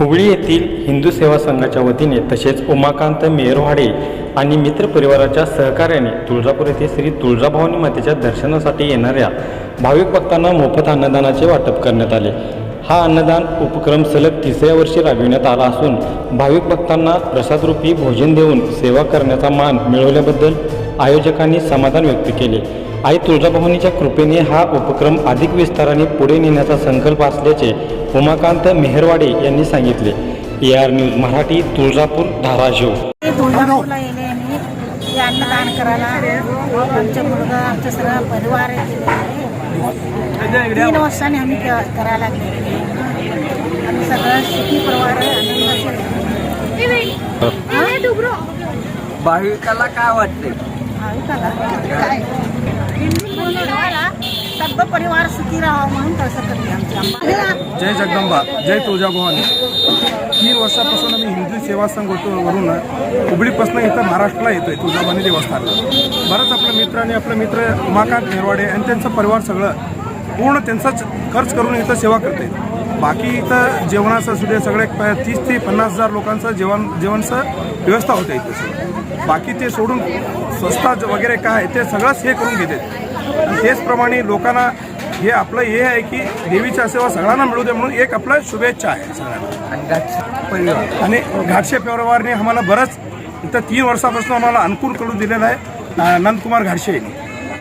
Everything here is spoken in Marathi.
हुबळी येथील हिंदू सेवा संघाच्या वतीने तसेच उमाकांत मेहरवाडे आणि मित्रपरिवाराच्या सहकार्याने तुळजापूर येथे श्री तुळजाभवानी मातेच्या दर्शनासाठी येणाऱ्या भाविक भक्तांना मोफत अन्नदानाचे वाटप करण्यात आले. हा अन्नदान उपक्रम सलग तिसऱ्या वर्षी राबविण्यात आला असून भाविक भक्तांना प्रसादरूपी भोजन देऊन सेवा करण्याचा मान मिळवल्याबद्दल आयोजकांनी समाधान व्यक्त केले. आई तुळजाभवानीच्या कृपेने हा उपक्रम अधिक विस्ताराने पुढे नेण्याचा संकल्प असल्याचे उमाकांत मेहरवाडे यांनी सांगितले. A R news Marathi Tuljapur Dharashiv. तुळजापूरला हे अन्नदान करायला आमचे मुलगा आमचं सगळं परिवार तीन वर्षांनी आम्ही क- करायला लागले. आम्ही सगळं सुखी परिवार भाविकाला काय वाटते भाविकाला काय? सर्व परिवार सुखी राहावं म्हणून तसं करते आमची जय जगदंबा. जय तुळजाभवानी तीन वर्षापासून आम्ही हिंदू सेवा संघ होतो वरून. हुबळीपासून इथं महाराष्ट्राला येतोय तुळजाभवानी देवस्थानला. बरंच आपले मित्र आणि आपले मित्र उमाकांत नेरवाडे आणि त्यांचं परिवार सगळं पूर्ण त्यांचाच खर्च करून इथं सेवा करते बाकी इथं जेवणाचं असू दे सगळे प- तीस ते पन्नास हजार लोकांचं जेवण जेवणचं व्यवस्था होते इथं. बाकी ते सोडून स्वस्ता वगैरे काय आहे ते सगळंच हे करून घेते तेचप्रमाणे लोकांना हे आपलं हे आहे की देवीच्या सेवा सगळ्यांना मिळू दे म्हणून एक आपलं शुभेच्छा आहे सगळ्यांना. आणि घाटशे परिवारने आम्हाला बरंच इथं तीन वर्षापासून आम्हाला अनुकूल करून दिलेलं आहे. नंदकुमार घाटशे यांनी.